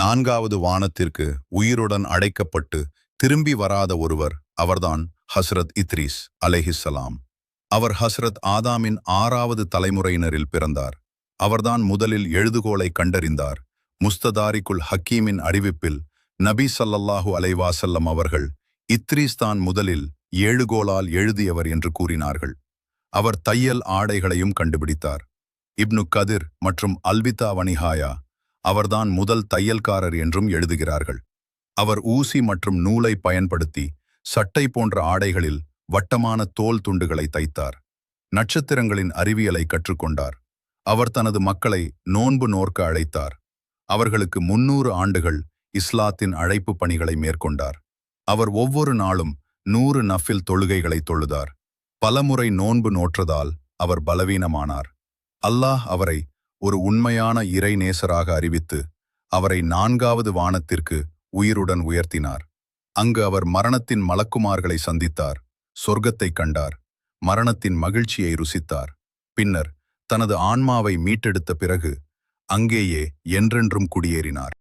நான்காவது வானத்திற்கு உயிருடன் அடைக்கப்பட்டு திரும்பி வராத ஒருவர் அவர்தான் ஹஸ்ரத் இத்ரீஸ் அலேஹிசலாம் அவர் ஹஸ்ரத் ஆதாமின் ஆறாவது தலைமுறையினரில் பிறந்தார். அவர்தான் முதலில் எழுதுகோலை கண்டறிந்தார். முஸ்ததாரிக்குல் ஹக்கீமின் அறிவிப்பில் நபி சல்லல்லாஹு அலைவாசல்லம் அவர்கள் இத்ரீஸ் தான் முதலில் ஏழுகோலால் எழுதியவர் என்று கூறினார்கள். அவர் தையல் ஆடைகளையும் கண்டுபிடித்தார். இப்னு கதிர் மற்றும் அல்விதா வனிஹாயா அவர்தான் முதல் தையல்காரர் என்றும் எழுதுகிறார்கள். அவர் ஊசி மற்றும் நூலை பயன்படுத்தி சட்டை போன்ற ஆடைகளில் வட்டமான தோல் துண்டுகளை தைத்தார். நட்சத்திரங்களின் அறிவியலை கற்றுக்கொண்டார். அவர் தனது மக்களை நோன்பு நோர்க்க அழைத்தார். அவர்களுக்கு முன்னூறு ஆண்டுகள் இஸ்லாத்தின் அழைப்பு பணிகளை மேற்கொண்டார். அவர் ஒவ்வொரு நாளும் நூறு நஃபில் தொழுகைகளை தொழுதார். பலமுறை நோன்பு நோற்றதால் அவர் பலவீனமானார். அல்லாஹ் அவரை ஒரு உண்மையான இறை நேசராக அறிவித்து அவரை நான்காவது வானத்திற்கு உயிருடன் உயர்த்தினார். அங்கு அவர் மரணத்தின் மலக்குமார்களை சந்தித்தார். சொர்க்கத்தைக் கண்டார். மரணத்தின் மகிழ்ச்சியை ருசித்தார். பின்னர் தனது ஆன்மாவை மீட்டெடுத்த பிறகு அங்கேயே என்றென்றும் குடியேறினார்.